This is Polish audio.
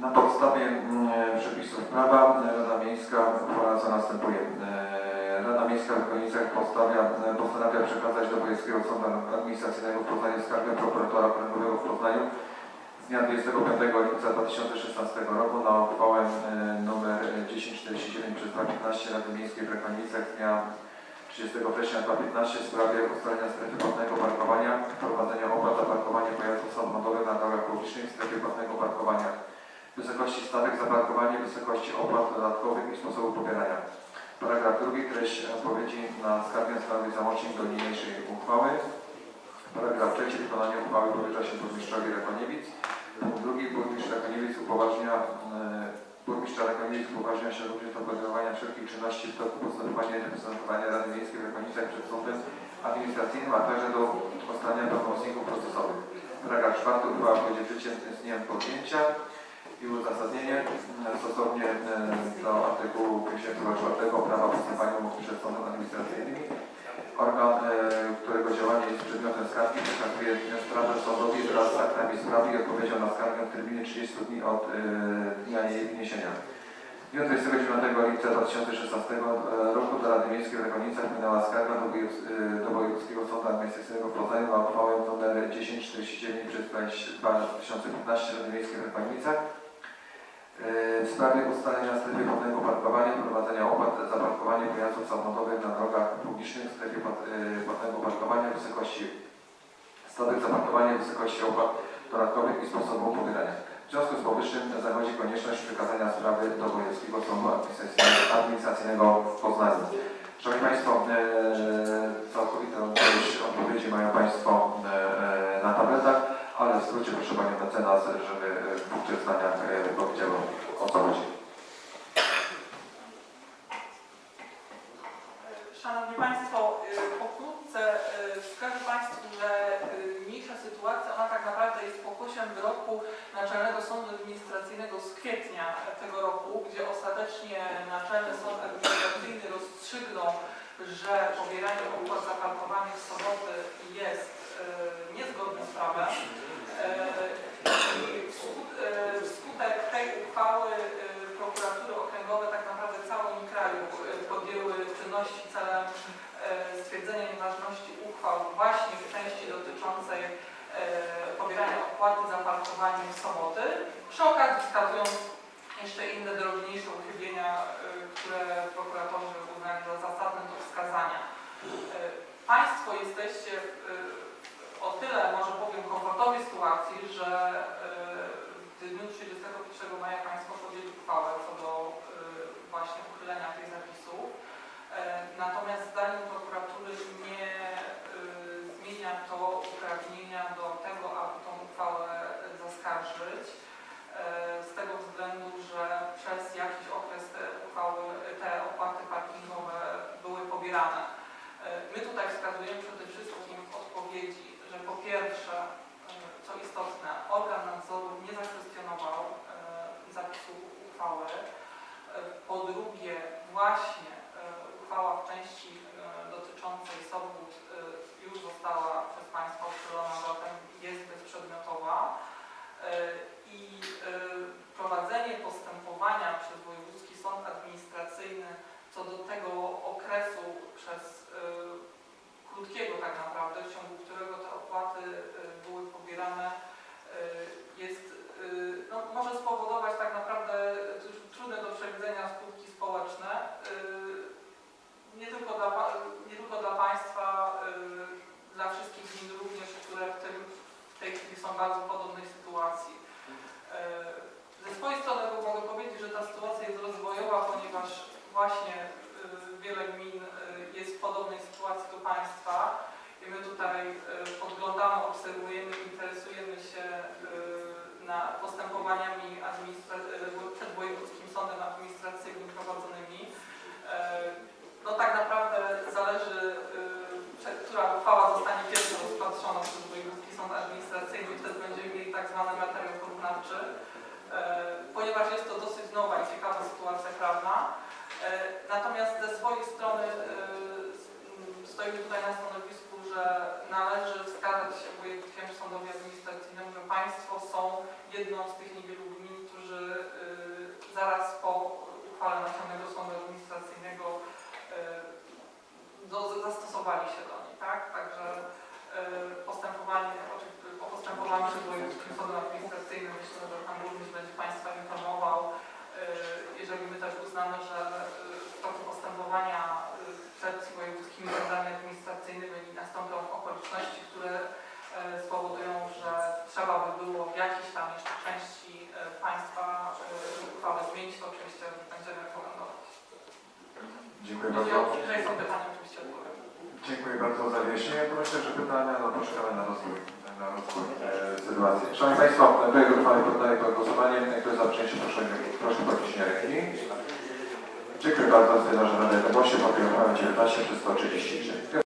Na podstawie mm, przepisów prawa e, Rada Miejska uchwala co następuje. E, Rada Miejska w Konicach postawia, e, postanawia przekazać do Wojewódzkiego Sądu Administracyjnego w Poznaniu skargę prokuratora okręgowego w Poznaniu z dnia 25 lipca 2016 roku na uchwałę nr 1049 przez 215 Rady Miejskiej w Rekonicach z dnia 30 września 2015 w sprawie ustalenia strefy płatnego parkowania, wprowadzenia opłat za parkowanie pojazdów samochodowych na drogach publicznych w strefie płatnego parkowania, wysokości stawek za wysokości opłat dodatkowych i sposobu pobierania. Paragraf drugi, treść odpowiedzi na skargę stanowi załącznik do niniejszej uchwały. Paragraf trzeci, wykonanie uchwały powierza się burmistrzowi Rakoniewic. Punkt drugi, burmistrz Rakoniewic upoważnia e, Burmistrza Rakoniewic upoważnia się również do podejmowania wszelkich czynności w toku postępowania i reprezentowania Rady Miejskiej w Rakonicach przed sądem administracyjnym, a także do ustalenia pełnomocników procesowych. Paragraf czwarty, uchwała wchodzi w życie z dniem podjęcia i uzasadnienie stosownie e, do artykułu 54 prawa o postępowaniu przed sądem administracyjnym. Organ, e, którego działanie jest przedmiotem skargi, przekazuje sprawę sądowi wraz z aktami sprawy i odpowiedzią na skargę w terminie 30 dni od e, dnia jej wniesienia. W dniu 29 lipca 2016 roku do Rady Miejskiej w Rekonicach wpłynęła skarga do, Wojewódzk- do Wojewódzkiego Sądu Administracyjnego w Poznaniu na uchwałę nr 1049 przez 2015 Rady Miejskiej w Rekonicach e, w sprawie ustalenia strefy płatnego parkowania, prowadzenia opłat za parkowanie pojazdów samochodowych na drogach publicznych w strefie płat- e, płatnego parkowania, wysokości stawek za parkowanie, wysokości opłat dodatkowych i sposobu pobierania. W związku z powyższym zachodzi konieczność przekazania sprawy do Wojewódzkiego Sądu Administracyjnego w Poznaniu. Szanowni Państwo, y, pokrótce y, wskażę Państwu, że y, niniejsza sytuacja, ona tak naprawdę jest pokłosiem wyroku Naczelnego Sądu Administracyjnego z kwietnia tego roku, gdzie ostatecznie Naczelny Sąd Administracyjny rozstrzygnął, że pobieranie opłat za czynności celem to uprawnienia do tego, aby tą uchwałę zaskarżyć. y, Z tego względu, że przez jakiś okres te uchwały, te opłaty parkingowe były pobierane. Y, My tutaj wskazujemy przede wszystkim w odpowiedzi, że po pierwsze, y, co istotne, organ nadzoru nie zakwestionował y, zapisu uchwały. Y, Po drugie, właśnie y, uchwała w części y, dotyczącej sobót y, już została przez Państwa uchylona, zatem jest bezprzedmiotowa. Y, I y, prowadzenie postępowania przez Wojewódzki Sąd Administracyjny co do tego okresu przez y, krótkiego tak naprawdę, w ciągu którego te opłaty y, były pobierane, y, jest, y, no, może spowodować tak naprawdę y, trudne do przewidzenia skutki społeczne, y, nie tylko dla, pa- nie tylko dla Państwa, y, dla wszystkich gmin również, które w, tym, w tej chwili są w bardzo podobnej sytuacji. Y, Ze swojej strony mogę powiedzieć, że ta sytuacja jest rozwojowa, ponieważ właśnie y, wiele gmin y, jest w podobnej sytuacji do Państwa i my tutaj y, podglądamy, obserwujemy, interesujemy się y, na postępowaniami y, przed Wojewódzkim Sądem Administracyjnym prowadzonymi. Y, No tak naprawdę jedną z tych niewielu gmin, którzy y, zaraz po uchwale Naczelnego Sądu Administracyjnego y, do, zastosowali się do niej, tak? Także y, postępowanie, o postępowaniu przed Wojewódzkim Sądem Administracyjnym myślę, że Pan Burmistrz będzie Państwa informował, jeżeli my też uznamy, że w toku postępowania przed Wojewódzkim Dziękuję bardzo za wyjaśnienie. Proszę, że pytania, no poczekamy na rozwój, na rozwój e, sytuacji. Szanowni Państwo, projekt uchwały poddaję pod głosowanie. Kto jest za przyjęciem, proszę, proszę podnieść ręki. Dziękuję bardzo. Stwierdzam, że Rada Jedności podjęła uchwałę 19 333.